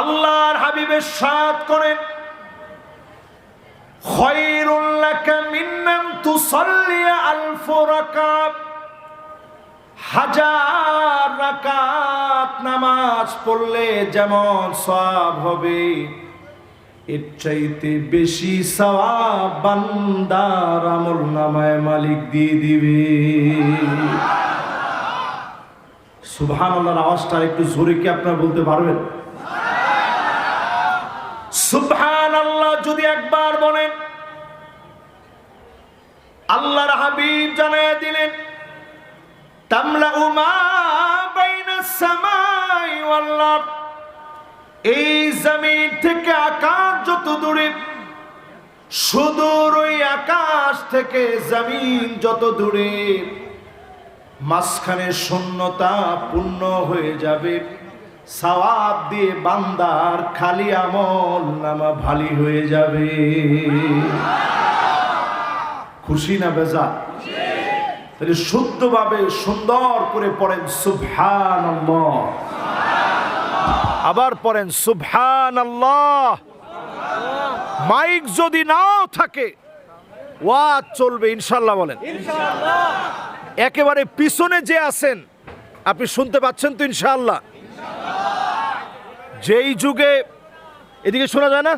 আল্লাহর হাবিবের সাথ করেন হাজার রাকাত নামাজ পড়লে যেমন সওয়াব হবে, এর চাইতে বেশি সওয়াব আমল নামায় মালিক দিয়ে দিবে। সুবহানাল্লাহর আওয়াজটা একটু জোরে কি আপনারা বলতে পারবেন? যদি একবার বলেন, আল্লাহর হাবিব জানায় দিলেন, তামলাউ মা বাইনাস সামাই আরদ, এই জমিন থেকে আকাশ যত দূরে, সুদূর ওই আকাশ থেকে জমিন যত দূরে, মাঝখানে শূন্যতা পূর্ণ হয়ে যাবে। সওয়াব দিয়ে বান্দার খালি আমল নামা ভালি হয়ে যাবে। খুশি না বেজা? তাহলে শুদ্ধভাবে সুন্দর করে পড়েন সুবহান আবার পড়েন সুবহান আল্লাহ মাইক যদি নাও থাকে ওয়াজ চলবে ইনশাল্লাহ বলেন। একেবারে পিছনে যে আছেন আপনি শুনতে পাচ্ছেন তো ইনশাল্লাহ যেই যুগে, এদিকে শোনা যায় না?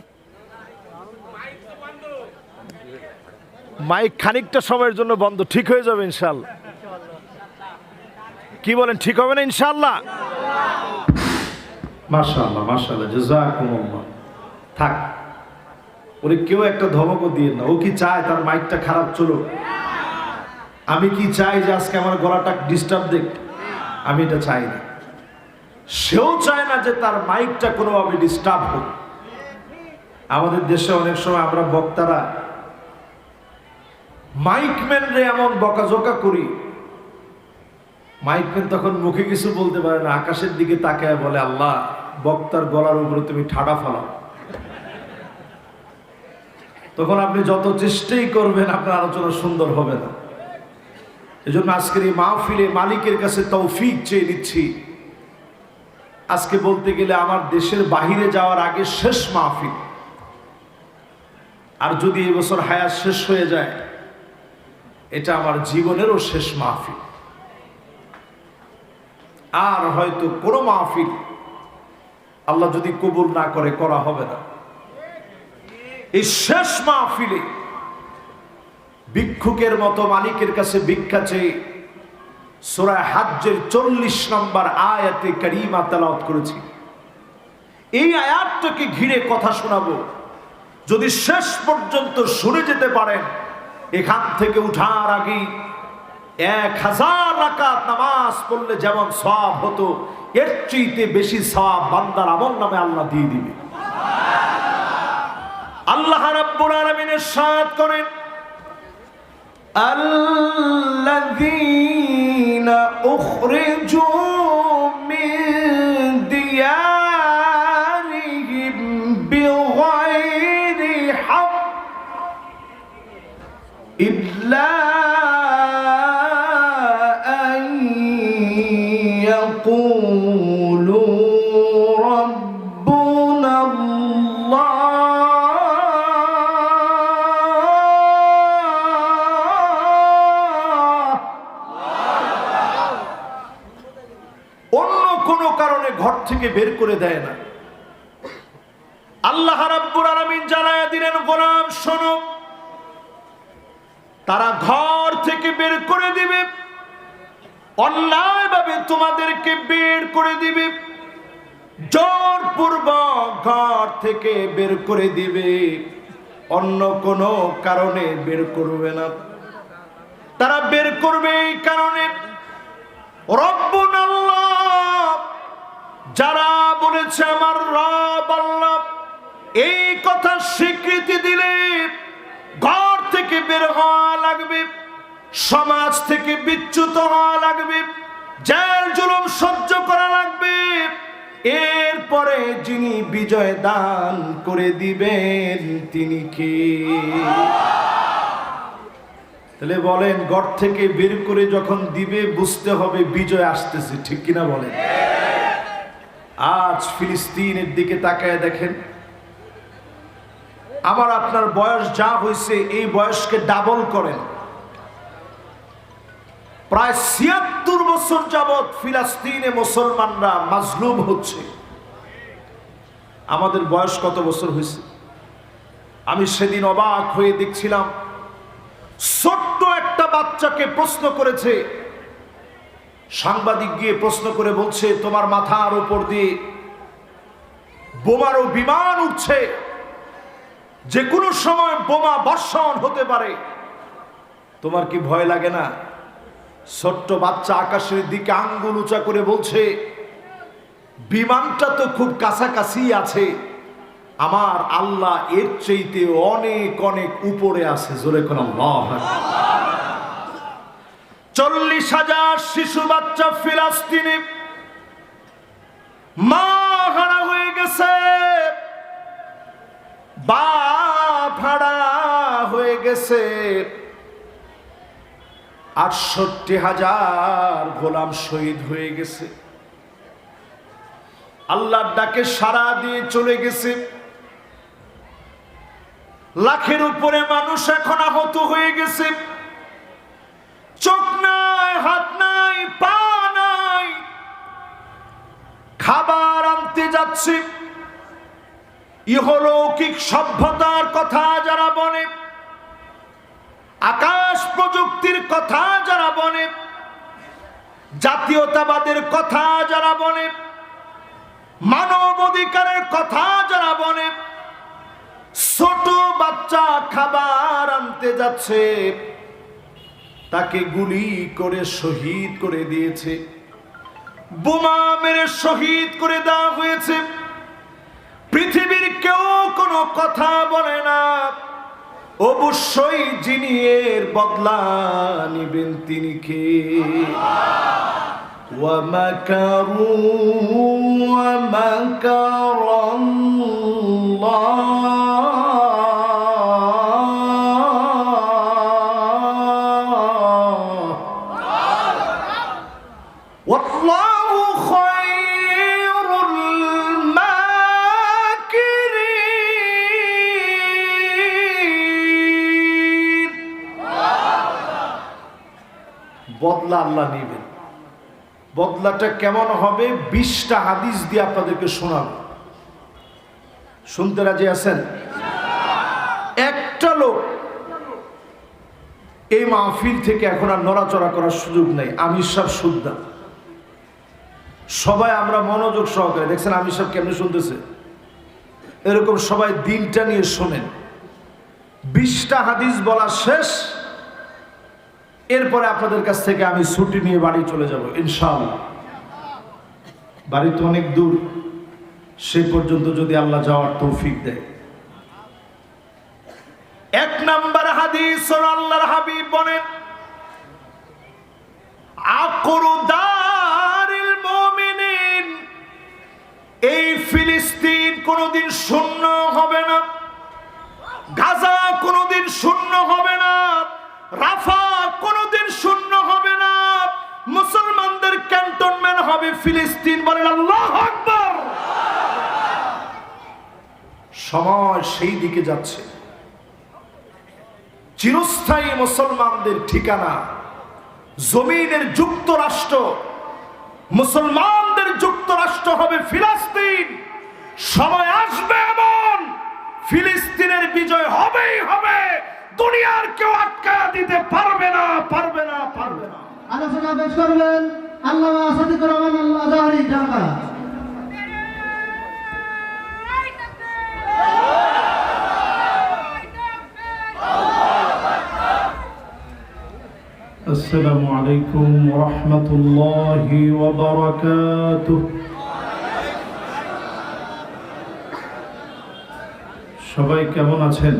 মাইক খানিকটা সময়ের জন্য বন্ধ, ঠিক হয়ে যাবে ইনশাল্লাহ। কি বলেন, ঠিক হবে না ইনশাল্লাহ? মাশাআল্লাহ মাশাআল্লাহ, জাযাকুমুল্লাহ। থাক ওরে কেউ একটা ধমকও দিয়ে না। ও কি চায় তার মাইকটা খারাপ চলুক? আমি কি চাই যে আজকে আমার গলাটা ডিস্টার্ব দেখ আমি এটা চাই না। সেও চায় না যে তার মাইকটা কোনোভাবে ডিস্টার্ব হোক। আমাদের দেশে অনেক সময় আমরা বক্তারা মাইকম্যানরে এমন বকাঝোকা করি। মাইকম্যান তখন মুখে কিছু বলতে পারে না, আকাশের দিকে তাকায় বলে, আল্লাহ, বক্তার গলার উপরে তুমি ঠাডা ফালাও। তখন আপনি যত চেষ্টাই করবেন, আপনার আলোচনা সুন্দর হবে না। এজন্য আজকের এই মাহফিলে মালিকের কাছে তৌফিক চেয়ে নিচ্ছি। আজকে বলতে গেলে আমার দেশের বাহিরে যাওয়ার আগে শেষ মাহফিল। আর যদি এবছর হায়াত শেষ হয়ে যায়, এটা আমার জীবনেরও শেষ মাহফিল। আর হয়তো কোনো মাহফিল আল্লাহ যদি কবুল না করে, করা হবে না। এই শেষ মাহফিলে ভিক্ষুকের মতো মালিকের কাছে ভিক্ষা চেয়ে সুরায় হাজ্যের চল্লিশ নম্বর আয়াতে কারিমা তালাওত করেছি। এই আয়াতটাকে ঘিরে কথা শোনাবো। যদি শেষ পর্যন্ত সরে যেতে পারেন, এখান থেকে উঠার আগে এক হাজার রাকাত নামাজ পড়লে যেমন সব হতো, এর চেয়েতে বেশি সব বান্দার আমল নামে আল্লাহ দিয়ে দিবে। আল্লাহ রাব্বুল আলামিনের সাথ করেন, আল্লাযী أخرجوا করে দেয় না। আল্লাহ রাব্বুল আলামিন জানায়া দিলেন, গোলাম, শোনো, তারা ঘর থেকে বের করে দিবে, অন্যায়ভাবে তোমাদেরকে বের করে দিবে, জোরপূর্বক ঘর থেকে বের করে দিবে, অন্য কোনো কারণে বের করবে না। তারা বের করবে এই কারণে। রব্বুন আল্লাহ যারা বলেছে আমার রব আল্লাহ, এই কথা স্বীকৃতি দিলে ঘর থেকে বের হওয়া লাগবে, সমাজ থেকে বিচ্যুত হওয়া লাগবে, জেল জুলুম সহ্য করা লাগবে। এরপরে যিনি বিজয় দান করে দিবেন, তিনি কে? তাহলে বলেন, ঘর থেকে বের করে যখন দিবে, বুঝতে হবে বিজয় আসতেছে, ঠিক কিনা বলেন? আজ ফিলিস্তিনের দিকে তাকায় দেখেন। আবার আপনার বয়স যা হয়েছে, এই বয়সকে ডাবল করেন। প্রায় ছিয়াত্তর বছর যাবৎ ফিলিস্তিনে মুসলমানরা মাজলুম হচ্ছে। আমাদের বয়স কত বছর হয়েছে? আমি সেদিন অবাক হয়ে দেখছিলাম, ছোট্ট একটা বাচ্চাকে প্রশ্ন করেছে সাংবাদিক গিয়ে প্রশ্ন করে বলছে, তোমার মাথার উপর দিয়ে বোমারও বিমান উঠছে। যে কোনো সময় বোমা বর্ষণ হতে পারে। তোমার কি ভয় লাগে না? ছোট্ট বাচ্চা আকাশের দিকে আঙ্গুল উঁচা করে বলছে, বিমানটা তো খুব কাছাকাছি আছে। আমার আল্লাহ এর চাইতে অনেক অনেক উপরে আছে। জোরে কোন চল্লিশ হাজার শিশু বাচ্চা ফিলাস্তিনে মা হারা হয়ে গেছে। বাপ হারা হয়ে গেছে। আটষট্টি হাজার গোলাম শহীদ হয়ে গেছে। আল্লাহর ডাকে সারা দিয়ে চলে গেছে। লাখের উপরে মানুষ এখন আহত হয়ে গেছে। হাত নাই, পা নাই। খাবার আনতে যাচ্ছে। ইহলৌকিক সভ্যতার কথা যারা বলে, আকাশ প্রযুক্তির কথা যারা বলে, জাতীয়তাবাদের কথা যারা বলে মানব অধিকারের কথা যারা বলে, ছোট বাচ্চা খাবার আনতে যাচ্ছে। তাকে গুলি করে শহীদ করে দিয়েছে বোমা মেরে শহীদ করে দেওয়া হয়েছে পৃথিবীর কেউ কোনো কথা বলে না অবশ্যই যিনি এর বদলা নিবেন তিনি কে ومكروا ومكر الله বদলা আল্লাহ নেবেন। বদলাটা কেমন হবে? বিশটা হাদিস দিয়ে আপনাদেরকে শোনাব। শুনতে রাজি আছেন? একটা লোক এই মাহফিল থেকে এখন আর নড়াচড়া করার সুযোগ নেই। আমি সব শুদ্ধা সবাই আমরা মনোযোগ সহকারে, দেখছেন আমি সব কেমনে শুনতেছে? এরকম সবাই দিনটা নিয়ে শোনেন। বিশটা হাদিস বলা শেষ। এরপরে আপনাদের কাছ থেকে আমি ছুটি নিয়ে বাড়ি চলে যাব, ইনশাআল্লাহ। বাড়ি তো অনেক দূর, সে পর্যন্ত যদি আল্লাহ যাওয়ার তৌফিক দেয়। এক নাম্বার হাদিস আল্লাহর হাবিব বলেন, আকরু দারিল মুমিনিন এই ফিলিস্তিন কোনোদিন শূন্য হবে না, গাজা কোনোদিন শূন্য হবে না রাফা হবে ফিলিস্তিন বলেন আল্লাহ আকবার। সময় সেই দিকে যাচ্ছে। চিরস্থায়ী মুসলমানদের ঠিকানা, জমিনের যুক্তরাষ্ট্র, মুসলমানদের যুক্তরাষ্ট্র হবে ফিলিস্তিন। সময় আসবে এমন, ফিলিস্তিনের বিজয় হবেই হবে। দুনিয়ার কেউ আটকা দিতে পারবে না পারবে না পারবে না। আলোচনা পেশ করবেন আল্লামা সাদিকুর রহমান আল্লাহ জাহারি ঢাকা السلام عليكم ورحمة الله وبركاته সবাই কেমন আছেন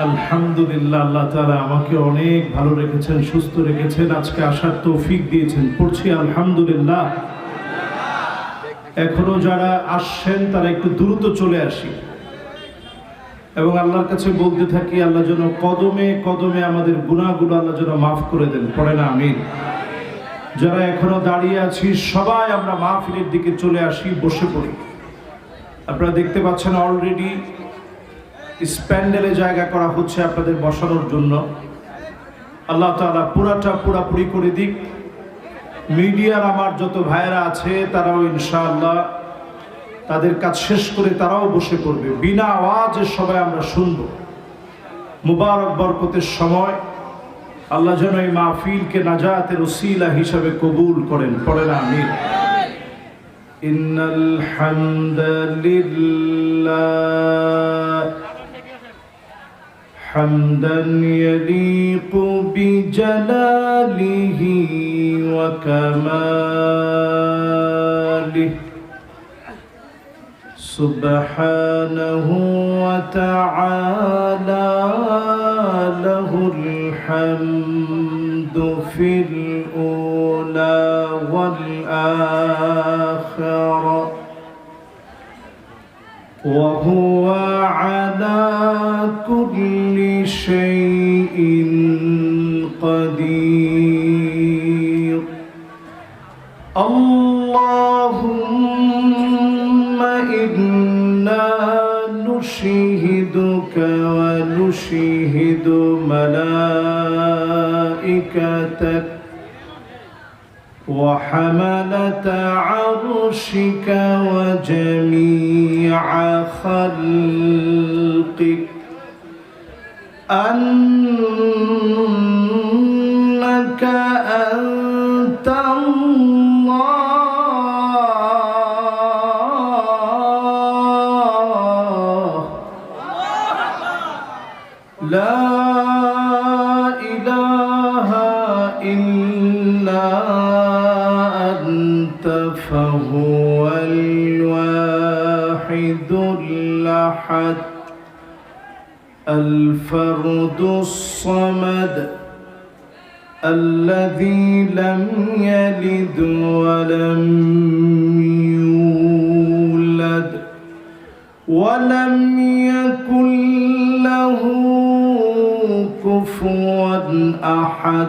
আলহামদুলিল্লাহ, আল্লাহ তাআলা আমাকে অনেক ভালো রেখেছেন, সুস্থ রেখেছেন। আজকে আসার তৌফিক দিয়েছেন। পড়ছি আলহামদুলিল্লাহ। এখনও যারা আসছেন, তারা একটু দ্রুত চলে আসি। এবং আল্লাহর কাছে বলতে থাকি, আল্লাহ যেন কদমে কদমে আমাদের গুণাগুলো আল্লাহ যেন মাফ করে দেন। পড়ে না, আমিন। যারা এখনও দাঁড়িয়ে আছি, সবাই আমরা মাহফিলের দিকে চলে আসি, বসে পড়ি। আপনারা দেখতে পাচ্ছেন অলরেডি স্প্যান্ডেলে জায়গা করা হচ্ছে আপনাদের বসানোর জন্য। আল্লাহ তালা পুরাটা পুরাপুরি করে দিক। মিডিয়ার আমার যত ভাইয়েরা আছে, তারাও ইনশাআল্লাহ তাদের কাজ শেষ করে তারাও বসে পড়বে। বিনা আওয়াজে সবাই আমরা শুনব। মুবারক বরকতের সময়। আল্লাহ যেন এই মাহফিলকে নাজাতের ওসিলা হিসাবে কবুল করেন। পড়ে না আমির ইন্নাল হামদালিল্লাহ حمدا يليق بجلاله وكماله. سبحانه وتعالى له الحمد في الأولى والآخرة. وهو على كل شيء قدير اللهم إنا نشهدك ونشهد ملائكتك وحملة عرشك وجميع خلقك. أنك أنت فهو الواحد الأحد الفرد الصمد الذي لم يلد ولم يولد ولم يكن له كفوا أحد.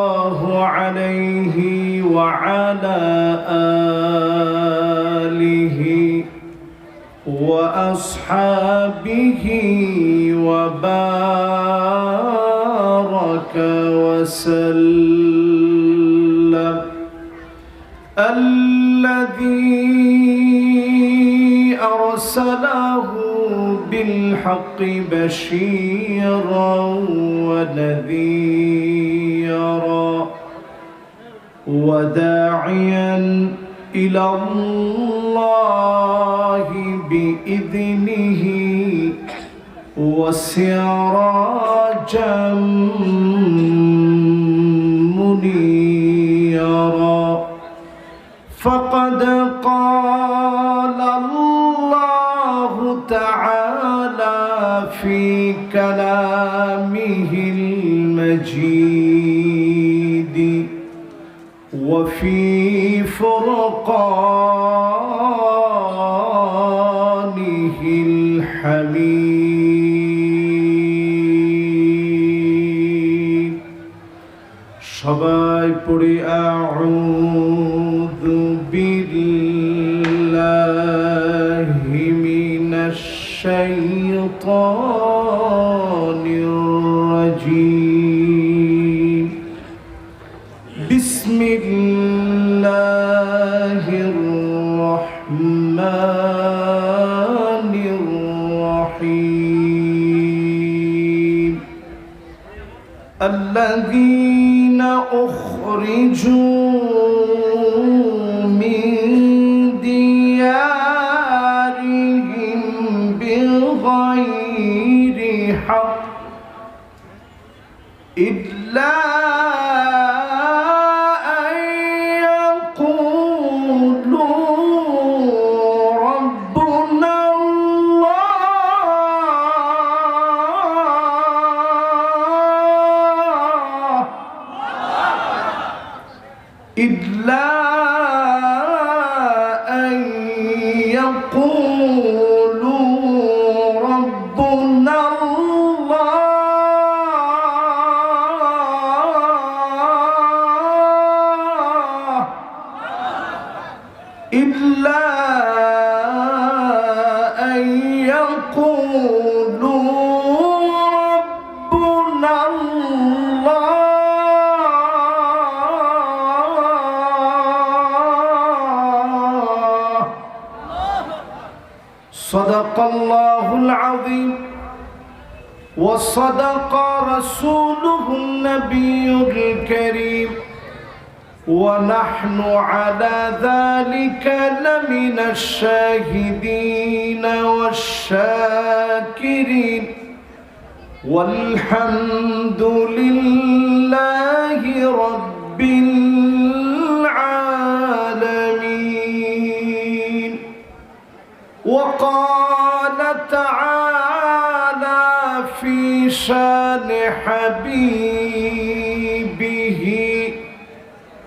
الله عليه وعلى آله وأصحابه وبارك وسلم. الذي أرسله بالحق بشيرا ونذيرا. وداعيا إلى الله بإذنه وسراجا منيرا. فقد قال الشيطان الرجيم. بسم الله الرحمن الرحيم. الذين أخرجوا إلا إلا أن يقولوا ربنا الله. صدق الله العظيم. وصدق رسوله النبي الكريم. ونحن على ذلك لمن الشاهدين والشاكرين. والحمد لله رب العالمين. وقال تعالى في شان حبيبه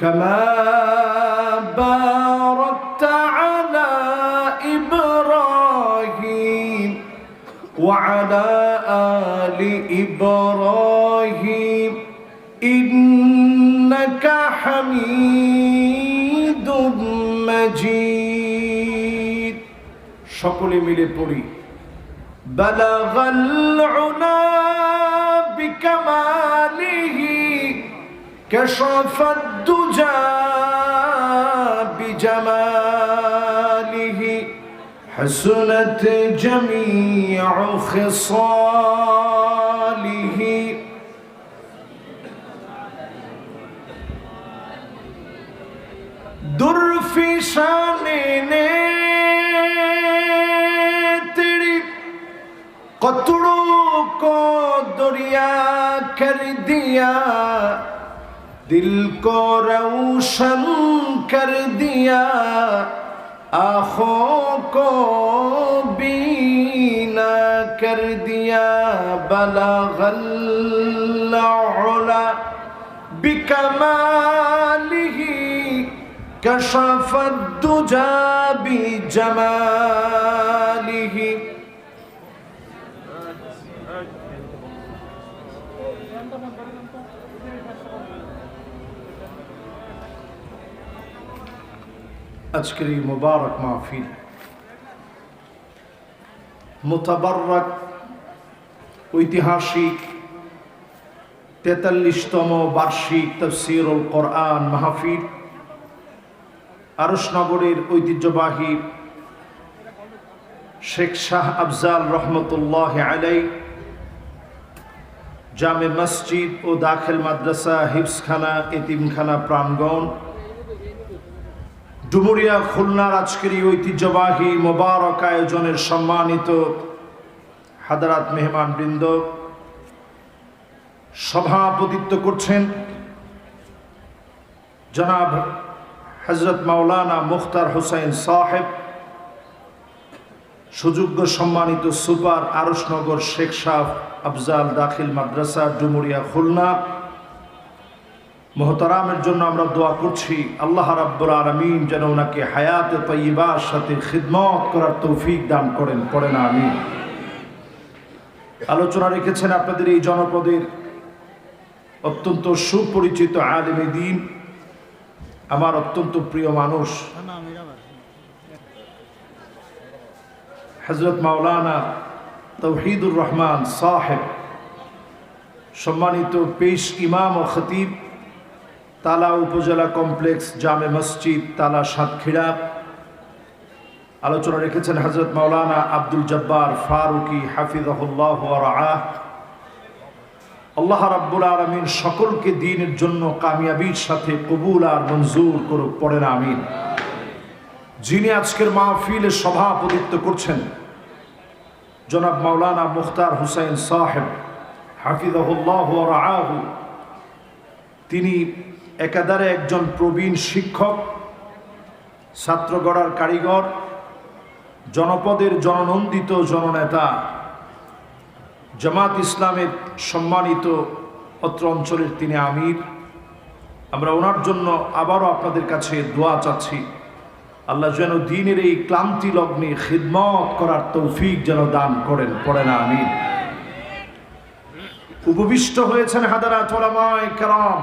كما باركت على إبراهيم وعلى آل إبراهيم إنك حميد مجيد সকলে মিলে পড়ি بلغ العلا بكماله كشف الدجى بجماله حسنت جميع خصاله. در فشانے نے تیری قطروں کو دریا کر دیا. دل کو روشن کر دیا آنکھوں کو بینا کر دیا بلغ العلا بکماله کشف الدجا بجماله আজকের এই মোবারক মাহফিল। মোতাবারক ঐতিহাসিক তেতাল্লিশতম বার্ষিক তফসিরুল কোরআন মাহফিল আরসনগরের ঐতিহ্যবাহী শেখ শাহ আফজাল রহমতুল্লাহ আলাই জামে মসজিদ ও দাখিল মাদ্রাসা হিফসখানা এতিমখানা প্রাঙ্গণ ডুমুরিয়া খুলনার আজকের এই ঐতিহ্যবাহী মোবারক আয়োজনের সম্মানিত হাদারাত মেহমান বৃন্দ সভাপতিত্ব করছেন জনাব হজরত মাওলানা মুখতার হুসাইন সাহেব, সুযোগ্য সম্মানিত সুপার আরসনগর শেখ শাহ আফজাল দাখিল মাদ্রাসা ডুমুরিয়া খুলনা। মোহতারামের জন্য আমরা দোয়া করছি। আল্লাহ রাব্বুল আলমিন যেন ওনাকে হায়াতে তৈবার সাথে খিদমত করার তৌফিক দান করেন, পড়েন, আমিন। আলোচনা রেখেছেন আপনাদের এই জনপদের অত্যন্ত সুপরিচিত আলেমে দিন। আমার অত্যন্ত প্রিয় মানুষ। হজরত মাওলানা তৌহিদুর রহমান সাহেব, সম্মানিত পেশ ইমাম ও খতিব। তালা উপজেলা কমপ্লেক্স জামে মসজিদ, তালা সাতক্ষীরা। আলোচনা রেখেছেন হজরত মাওলানা আব্দুল জব্বার ফারুকি হাফিজাহুল্লাহ রাহ আল্লাহ রাব্বুল আলমিন সকলকে দিনের জন্য কামিয়াবির সাথে কবুল আর মঞ্জুর করুক, পড়েন আমিন। যিনি আজকের মাহফিলে সভাপতিত্ব করছেন, জনাব মাওলানা মুখতার হুসাইন সাহেব হাফিজাহুল্লাহ রাহু তিনি একাধারে একজন প্রবীণ শিক্ষক, ছাত্র গড়ার কারিগর, জনপদের জননন্দিত জননেতা, জামাত ইসলামের সম্মানিত অত্র অঞ্চলের তিনি আমির। আমরা ওনার জন্য আবারও আপনাদের কাছে দোয়া চাচ্ছি, আল্লাহ যেন দিনের এই ক্লান্তি লগ্নে খিদমত করার তৌফিক যেন দান করেন, পড়ে না, আমিন। উপবিষ্ট হয়েছেন হাদারা চলামায় কেরাম।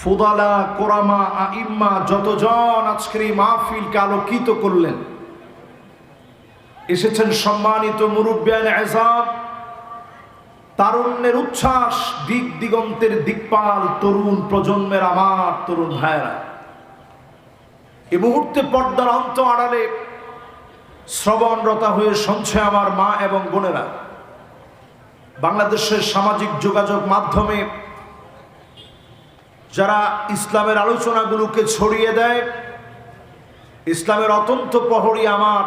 ফুদালা, কোরামা, আইম্মা, যতজন আজকের এই মাহফিলকে আলোকিত করলেন, এসেছেন সম্মানিত মুরব্বিয়ান এজাব, তারুণ্যের উচ্ছ্বাস, দিক দিগন্তের দিকপাল, তরুণ প্রজন্মের আমার তরুণ ভাইয়েরা। এ মুহূর্তে পর্দার অন্ত আড়ালে শ্রবণরতা হয়ে শুনছে আমার মা এবং বোনেরা, বাংলাদেশের সামাজিক যোগাযোগ মাধ্যমে যারা ইসলামের আলোচনাগুলোকে ছড়িয়ে দেয়, ইসলামের অতন্ত প্রহরী আমার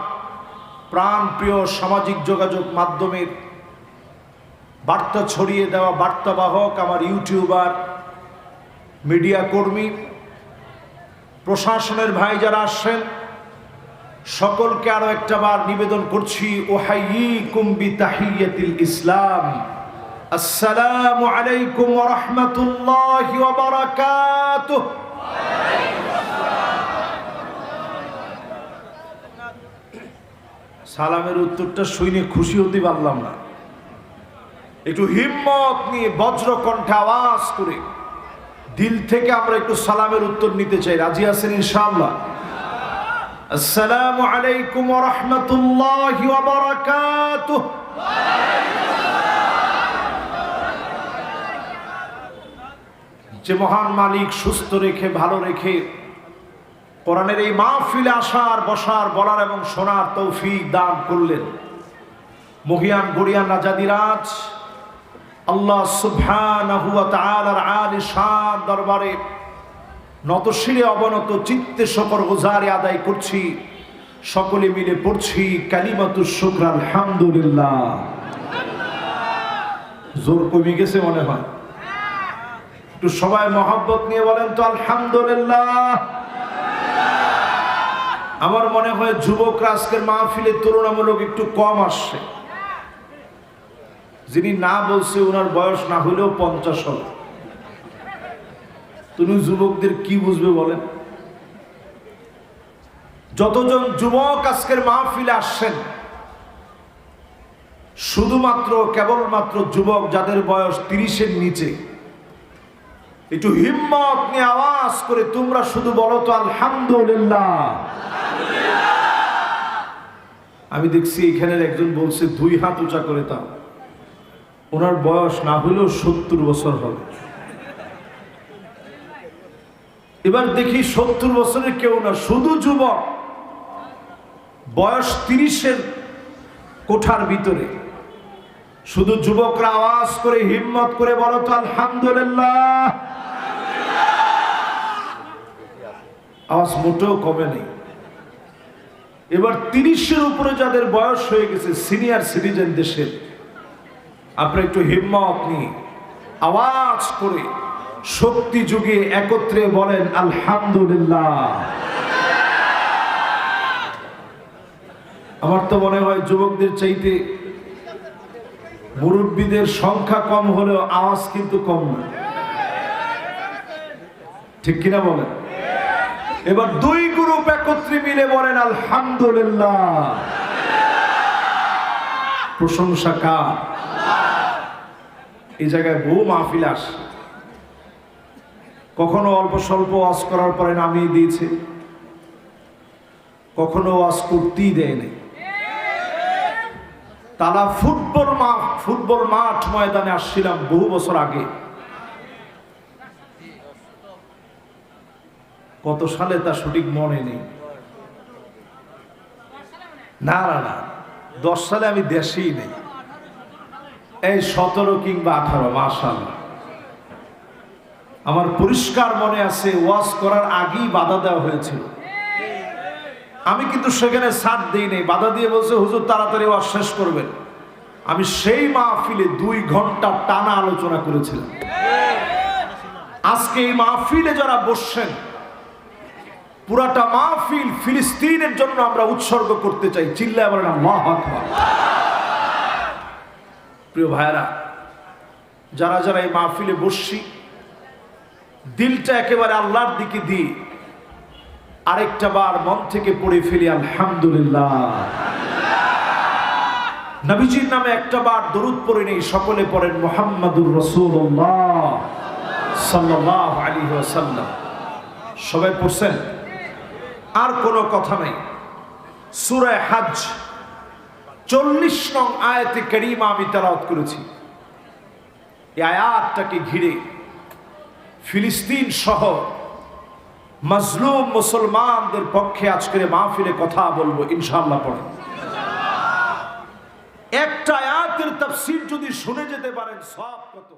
প্রাণ প্রিয় সামাজিক যোগাযোগ মাধ্যমের বার্তা ছড়িয়ে দেওয়া বার্তাবাহক আমার ইউটিউবার, মিডিয়া কর্মী, প্রশাসনের ভাই যারা আসছেন, সকলকে আরও একটা বার নিবেদন করছি ওহাই কুম্বি তাহিয়াতিল ইসলাম। আলাইকুম রাহমাতুল্লাহি ওয়া সালামের উত্তরটা শুনে খুশি হতে পারলাম না। একটু হিম্মত নিয়ে বজ্রকণ্ঠে আওয়াজ করে দিল থেকে আমরা একটু সালামের উত্তর নিতে চাই। রাজি আছেন ইনশাআল্লাহ? আসসালামু আলাইকুম রাহমাতুল্লাহি বারাকাতুহু। যে মহান মালিক সুস্থ রেখে, ভালো রেখে কোরআনের এই মাহফিলে আসার, বসার, বলার এবং শোনার তৌফিক দান করলেন। মহিয়ান, গড়িয়ান, রাজাদিরাজ, আল্লাহ তাআলার আলি দরবারে নতশিরে অবনত চিত্তে শকর গুজারে আদায় করছি। সকলে মিলে পড়ছি কালিমাতু শুকর আলহামদুলিল্লাহ। জোর কমে গেছে মনে হয়। একটু সবাই মহব্বত নিয়ে বলেন তো, আলহামদুলিল্লাহ। আমার মনে হয় যুবকরা আজকের মাহফিলে তুলনামূলক একটু কম আসছে। যিনি না বলছে ওনার বয়স না হলেও পঞ্চাশ হবে তুমি যুবকদের কি বুঝবে বলেন? যতজন যুবক আজকের মাহফিলে আসছেন, শুধুমাত্র, কেবলমাত্র যুবক যাদের বয়স তিরিশের নিচে একটু হিম্মত নিয়ে আওয়াজ করে তোমরা শুধু বলো তো, আলহামদুলিল্লাহ। আমি দেখছি এখানের একজন বলছে, দুই হাত উঁচা করে তাও ওনার বয়স না হলেও সত্তর বছর হবে। এবার দেখি সত্তর বছরের কেউ না, শুধু যুবক। বয়স তিরিশের কোঠার ভিতরে। শুধু যুবকরা আওয়াজ করে, হিম্মত করে বলো তো, আলহামদুলিল্লাহ। আওয়াজ মোটেও কমে নেই। এবার তিরিশের উপরে যাদের বয়স হয়ে গেছে, সিনিয়র সিটিজেন দেশের, আপনার একটু হিম্মত নিয়ে আওয়াজ করে শক্তি যুগে একত্রে বলেন, আলহামদুলিল্লাহ। আমার তো মনে হয় যুবকদের চাইতে মুরব্বীদের সংখ্যা কম হলেও আওয়াজ কিন্তু কম না। ঠিক কিনা বলেন? এবার দুই গ্রুপ একত্রে মিলে বলেন, আলহামদুলিল্লাহ। প্রশংসা কার? এই জায়গায় বহু মাহফিল আসে। কখনো অল্প স্বল্প ওয়াজ করার পরে নামিয়ে দিয়েছে। কখনো ওয়াজ করতেই দেয় নাই। তারা ফুটবল মাঠ ফুটবল মাঠ ময়দানে আসছিলাম বহু বছর আগে। কত সালে তা সঠিক মনে নেই। না না না, দশ সালে আমি দেশেই নেই। এই সতেরো কিংবা আঠারো মাসাল আমার পরিষ্কার মনে আছে, ওয়াজ করার আগেই বাধা দেওয়া হয়েছিল। আমি কিন্তু সেখানে সাথ দিই নেই, বাধা দিয়ে বলছে, হুজুর, তাড়াতাড়ি ওয়াজ শেষ করবেন। আমি সেই মাহফিলে দুই ঘণ্টা টানা আলোচনা করেছিলাম। আজকে এই মাহফিলে যারা বসছেন পুরাটা মাহফিল ফিলিস্তিনের জন্য আমরা উৎসর্গ করতে চাই। চিল্লায় বলেন আল্লাহু আকবার। প্রিয় ভাইরা যারা যারা এই মাহফিলে বসছি, দিলটা একেবারে আল্লাহর দিকে দিই আরেকটা বার মন থেকে পড়ে ফেলি, আলহামদুলিল্লাহ। নবীজির নামে একটা বার দরুদ পড়ে নেই, সকলে পড়েন, মোহাম্মদুর রসুল্লাহ সাল্লাহ আলী সবাই পড়ছেন? আর কোনো কথা নাই। সুরায় হাজ, চল্লিশ নং আয়াতে করিমা আমি তেলাওয়াত করেছি। আয়াতটাকে ঘিরে ফিলিস্তিন সহ মজলুম মুসলমানদের পক্ষে আজকের মাহফিলে কথা বলব ইনশাল্লাহ পড়ে একটা আয়াতের তাফসীর যদি শুনে যেতে পারেন, সব কত?